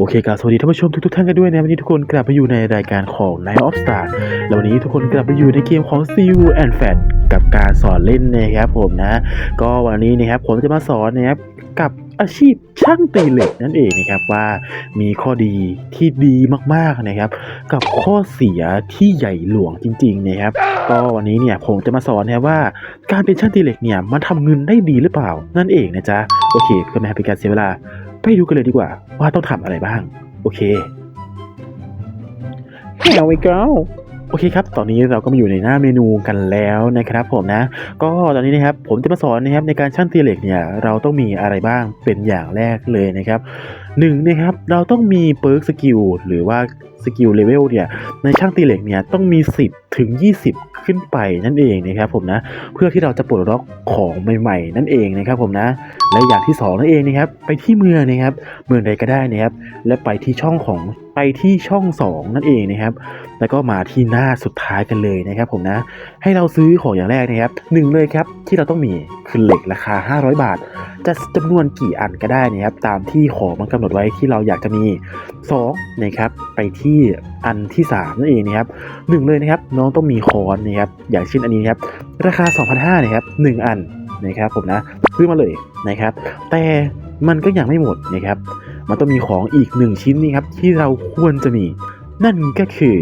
โอเคครับสวัสดีท่านผู้ชมทุกๆท่านกันด้วยนะวันนี้ทุกคนกลับมาอยู่ในรายการของ Night of Star แล้ววันนี้ทุกคนกลับมาอยู่ในเกมของ See You and Fat กับการสอนเล่นนะครับผมนะ ก็วันนี้นะครับผมจะมาสอนนะครับกับอาชีพช่างตีเหล็กนั่นเองนะครับว่ามีข้อดีที่ดีมากๆนะครับ กับข้อเสียที่ใหญ่หลวงจริงๆนะครับ ก็วันนี้เนี่ยผมจะมาสอนนะว่า การเป็นช่างตีเหล็กเนี่ยมันทำเงินได้ดีหรือเปล่านั่นเองนะจ๊ะโอเคเพื่อไม่ให้เป็นการเสียเวลา ไปดูกันเลยดีกว่า ว่าต้องทำอะไรบ้าง โอเค Here we go โอเคครับ ตอนนี้เราก็มาอยู่ในหน้าเมนูกันแล้วนะครับผมนะ ก็ตอนนี้นะครับผมจะมาสอนนะครับในการช่างตีเหล็กเนี่ยเราต้องมีอะไรบ้างเป็นอย่างแรกเลยนะครับหนึ่งนะครับเราต้องมีเปิร์กสกิลหรือว่าสกิลเลเวลเนี่ยในช่างตีเหล็กเนี่ยต้องมี 10 ถึง 20 ขึ้นไปนั่นเองนะครับผมนะเพื่อที่เราจะปลดล็อกของใหม่ ๆ นั่นเองนะครับผมนะและอย่างที่สองนั่นเองนะครับไปที่เมืองนะครับเมืองใดก็ได้นะครับและไปที่ช่องของ ไปที่ช่องสองนั่นเองนะครับ แล้วก็มาที่หน้าสุดท้ายกันเลยนะครับผมนะ ให้เราซื้อของอย่างแรกนะครับหนึ่งเลยครับที่เราต้องมีคือเหล็กราคา 500 บาท จะจำนวนกี่อันก็ได้นะครับตามที่ของมันกำหนดไว้ที่เราอยากจะมี2นะครับไปที่อันที่ 3 นั่นเองนะครับหนึ่งเลยนะครับน้องต้องมีค้อนนะครับอย่างเช่นอันนี้นครับราคา 2,500นะครับหนึ่งอันนะครับผมนะซื้อมาเลยนะครับ แต่มันก็ยังไม่หมดนะครับ มันต้องมีของอีกหนึ่งชิ้นนี่ครับที่เราควรจะมี นั่นก็คือ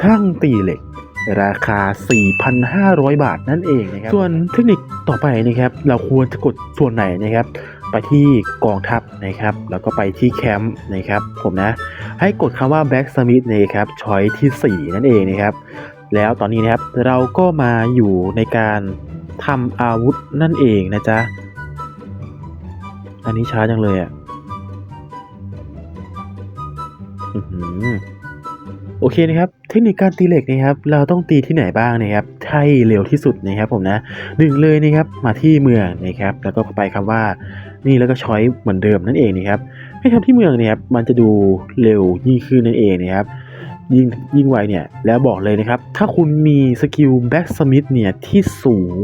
ช่างตีเหล็ก ราคา 4,500 บาทนั่นเองนะครับ ส่วนเทคนิคต่อไปนะครับ เราควรจะกดส่วนไหนนะครับ ไปที่กองทัพนะครับ แล้วก็ไปที่แคมป์นะครับ ผมนะ ให้กดคำว่า Black Smith นะครับช้อยที่ 4 นั่นเองนะครับ แล้วตอนนี้นะครับเราก็มาอยู่ในการทำอาวุธนั่นเองนะจ๊ะ อันนี้ช้าจังเลยอะ โอเคนะครับ เทคนิคการตีเหล็กนะครับ เราต้องตีที่ไหนบ้างนะครับให้เร็วที่สุดนะครับผมนะหนึ่งเลยนะครับ มาที่เมืองนะครับ แล้วก็ไปคำว่า นี่แล้วก็ช้อยเหมือนเดิมนั่นเองนะครับ ให้ทำที่เมืองนะครับ มันจะดูเร็วยิ่งขึ้นนั่นเองนะครับ ยิ่งยิ่งไวเนี่ยแล้วบอกเลยนะครับ ถ้าคุณมีสกิลแบ็กสมิธเนี่ยที่สูง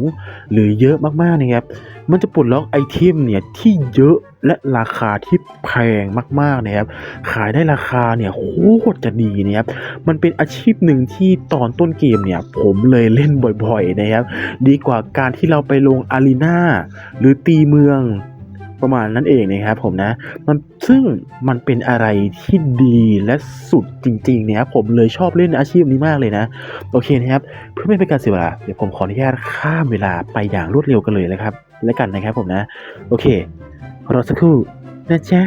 หรือเยอะมากๆนะครับ มันจะปลดล็อกไอเทมเนี่ยที่เยอะและราคาที่แพงมากๆนะครับ ขายได้ราคาเนี่ยโคตรจะดีนะครับ มันเป็นอาชีพหนึ่งที่ตอนต้นเกมเนี่ย ผมเลยเล่นบ่อยๆนะครับ ดีกว่าการที่เราไปลงอารีนาหรือตีเมือง ประมาณนั้นเองนะครับผมนะมันซึ่งมันเป็นอะไรที่ดีและสุดจริงๆเนี่ยผมเลยชอบเล่นอาชีพนี้มากเลยนะ โอเคนะครับ เพื่อไม่เป็นการเสียเวลาเดี๋ยวผมขออนุญาตข้ามเวลาไปอย่างรวดเร็วกันเลยนะครับ และกันนะครับผมนะ โอเครอสักครู่นะจ๊ะ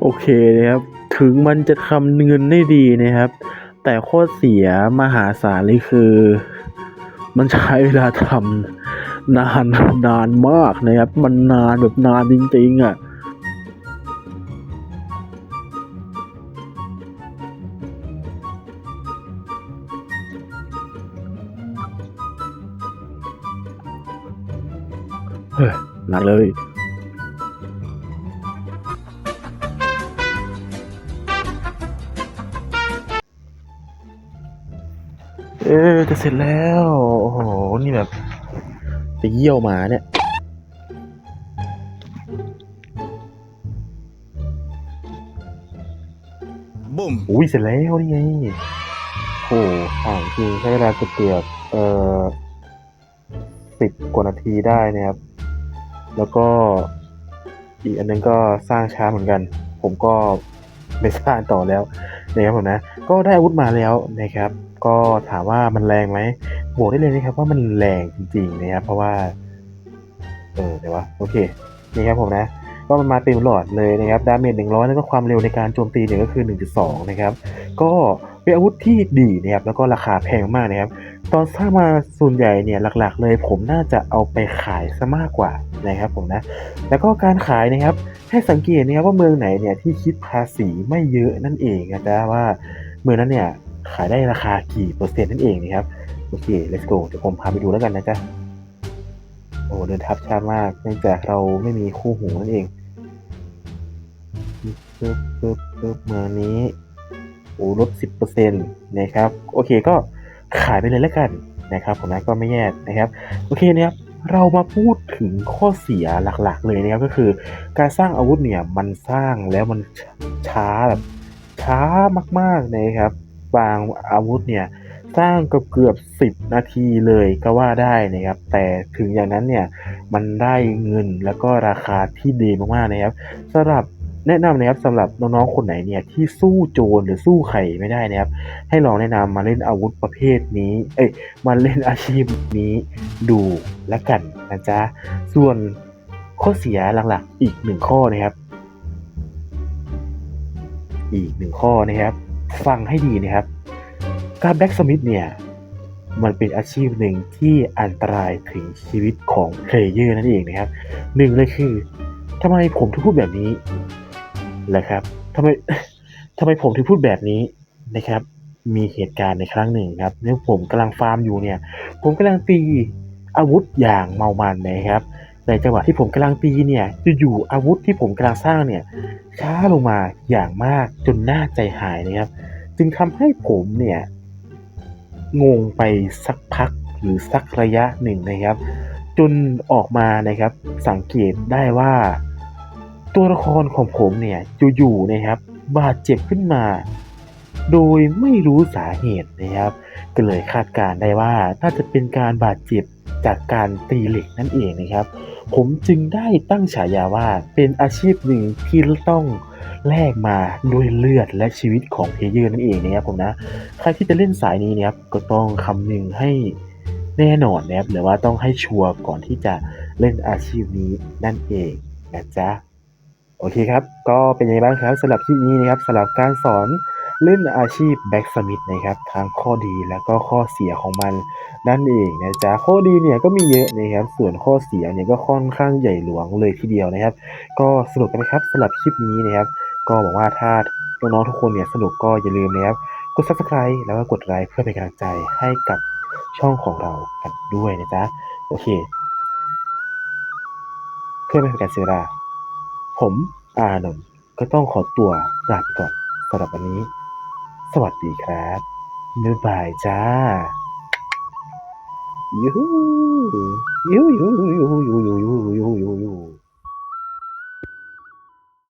โอเคนะครับถึงมันจะทำเงินได้ดีนะครับ แต่ข้อเสียมหาศาลเลยคือ มันใช้เวลาทำนานนานมากนะครับ มันนานแบบนานจริงๆอะเฮ้ยหนักเลย ออจะเสร็จแล้ว โอ้โห นี่แบบไปเยี่ยวหมาเนี่ย บุ้มอุ้ยเสร็จแล้วนี่ไงโอ้โหอ่านคือใช้เวลาเกือบๆเอ่อสิบกว่านาทีได้นะครับ แล้วก็อีกอันนึงก็สร้างช้าเหมือนกัน ผมก็ไม่สร้างต่อแล้ว นะครับผมนะ ก็ได้อาวุธมาแล้วนะครับ ก็ถามว่ามันแรงไหมบอกได้เลยนะครับว่ามันแรงจริงๆนะครับ เพราะว่า เออเดี๋ยววะโอเค นี่ครับผมนะ ก็มันมาเต็มหลอดเลยนะครับ ดาเมจหนึ่งร้อยแล้วก็ความเร็วในการโจมตีเนี่ยก็คือ 1.2 นะครับ ก็เป็นอาวุธที่ดีนะครับ แล้วก็ราคาแพงมากนะครับ ตอนสร้างมาส่วนใหญ่เนี่ยหลักๆ เลยผมน่าจะเอาไปขายซะมากกว่านะครับผมนะ แล้วก็การขายนะครับให้สังเกตนะครับว่าเมืองไหนเนี่ยที่คิดภาษีไม่เยอะนั่นเองนะว่าเมืองนั้นเนี่ยขายได้ราคากี่เปอร์เซ็นต์นั่นเองนะครับโอเค let's go เดี๋ยวผมพาไปดูแล้วกันนะจ๊ะโอ้เดินทับช้ามากเนื่องจากเราไม่มีคู่หูนั่นเองปึ๊บปึ๊บปึ๊บมานี้โอ้ลดสิบเปอร์เซ็นต์นะครับ โอเคก็ ขายไปเลยแล้วกันนะครับผมนะก็ไม่แย่นะครับโอเคนะครับเรามาพูดถึงข้อเสียหลักๆ เลยนะครับก็คือ การสร้างอาวุธเนี่ยมันสร้างแล้วมันช้าแบบช้ามากๆนะครับบางอาวุธเนี่ยสร้างเกือบเกือบสิบนาทีเลยก็ว่าได้นะครับ แต่ถึงอย่างนั้นเนี่ยมันได้เงินแล้วก็ราคาที่ดีมากๆนะครับสำหรับ แนะนำนะครับสำหรับน้องๆคนไหนเนี่ยที่สู้โจรหรือสู้ไข่ไม่ได้นะครับ ให้ลองแนะนำมาเล่นอาวุธประเภทนี้ เอ้ยมาเล่นอาชีพนี้ดูแล้วกันนะจ๊ะส่วนข้อเสียหลักๆอีกหนึ่งข้อนะครับ อีกหนึ่งข้อนะครับ ฟังให้ดีนะครับ การแบ็กสมิธเนี่ยมันเป็นอาชีพหนึ่งที่อันตรายถึงชีวิตของเพลเยอร์นั่นเองนะครับหนึ่งเลยคือทำไมผมถึงพูดแบบนี้ แหละครับทำไมทำไมผมถึงพูดแบบนี้นะครับ มีเหตุการณ์ในครั้งหนึ่งครับเนี่ยผมกำลังฟาร์มอยู่เนี่ย ผมกำลังตีอาวุธอย่างเมามันนะครับ ในจังหวะที่ผมกำลังตีเนี่ยอยู่ๆอาวุธที่ผมกำลังสร้างเนี่ยช้าลงมาอย่างมากจนน่าใจหายนะครับ จึงทำให้ผมเนี่ยงงไปสักพักหรือสักระยะหนึ่งนะครับ จนออกมานะครับ สังเกตได้ว่า ตัวละครของผมเนี่ยอยู่ๆนะครับ บาดเจ็บขึ้นมา โดยไม่รู้สาเหตุนะครับ ก็เลยคาดการณ์ได้ว่าน่าจะเป็นการบาดเจ็บจากการตีเหล็กนั่นเองนะครับ ผมจึงได้ตั้งฉายาว่าเป็นอาชีพหนึ่งที่ต้องแลกมาด้วยเลือดและชีวิตของเพเยอร์นั่นเองนะครับผมนะ ใครที่จะเล่นสายนี้นะครับก็ต้องคำนึงให้แน่นอนนะครับหรือว่าต้องให้ชัวร์ก่อนที่จะเล่นอาชีพนี้นั่นเองนะจ๊ะ โอเคครับ ก็เป็นยังไงบ้างครับสำหรับคลิปนี้นะครับสำหรับการสอนเล่นอาชีพแบ็กสมิธนะครับทั้งข้อดีและก็ข้อเสียของมันนั่นเองนะจ๊ะข้อดีเนี่ยก็มีเยอะนะครับส่วนข้อเสียเนี่ยก็ค่อนข้างใหญ่หลวงเลยทีเดียวนะครับ ก็สนุกกันไหมครับสำหรับคลิปนี้นะครับ ก็บอกว่าถ้าน้องๆทุกคนเนี่ยสนุกก็อย่าลืมนะครับกด subscribe แล้วก็กดไลค์เพื่อเป็นกำลังใจให้กับช่องของเรากันด้วยนะจ๊ะโอเค เพื่อไม่เป็นการเสียเวลา ผมอานนท์ก็ต้องขอตัวลาไปก่อนสำหรับวันนี้ สวัสดีครับบ๊ายบายจ้ายูฮูยูยูยูยูยูยูยูยูยูยู